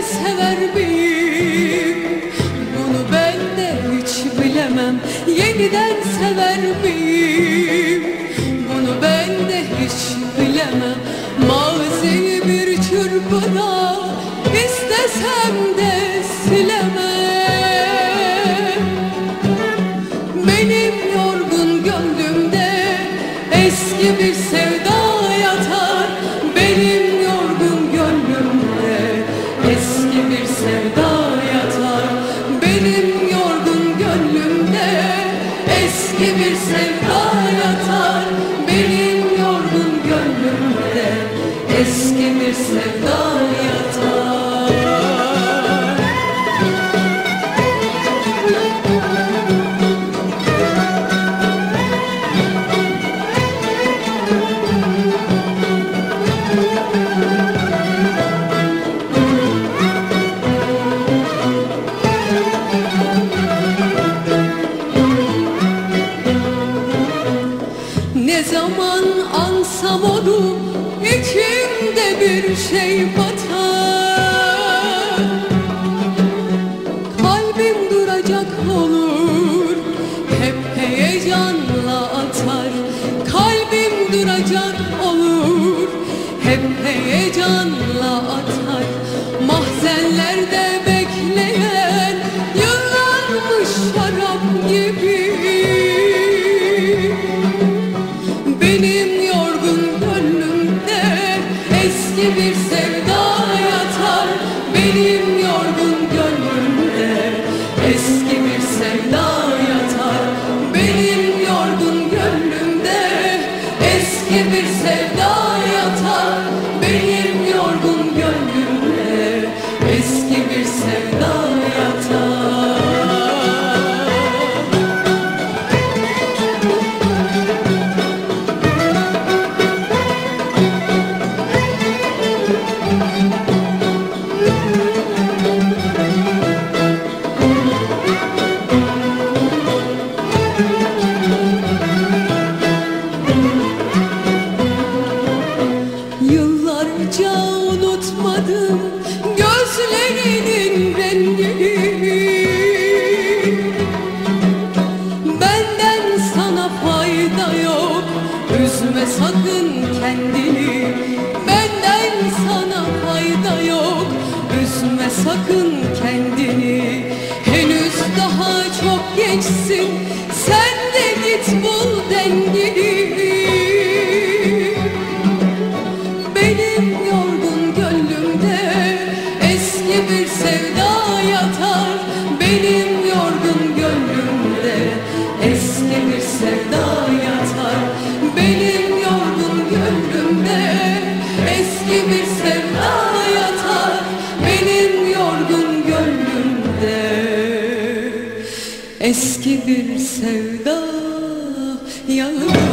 Sever miyim? Bunu ben de hiç bilemem. Yeniden sever miyim? Bunu ben de hiç bilemem. Maziyi bir çırpıda istesem de silemem. Benim yorgun gönlümde eski bir sevda bir sevda Ne zaman ansam onu içimde bir şey batar. Kalbim duracak olur hep heyecanla atar. Kalbim duracak olur hep heyecanla eski bir sevda yatar Benim yorgun gönlümde eski bir sevda Üzme sakın kendini. Benden sana fayda yok. Üzme sakın kendini. Henüz daha çok gençsin. Sen de git bul dengini benim yorgun gönlümde eski bir sevda yatar. Benim eski bir sevda yatar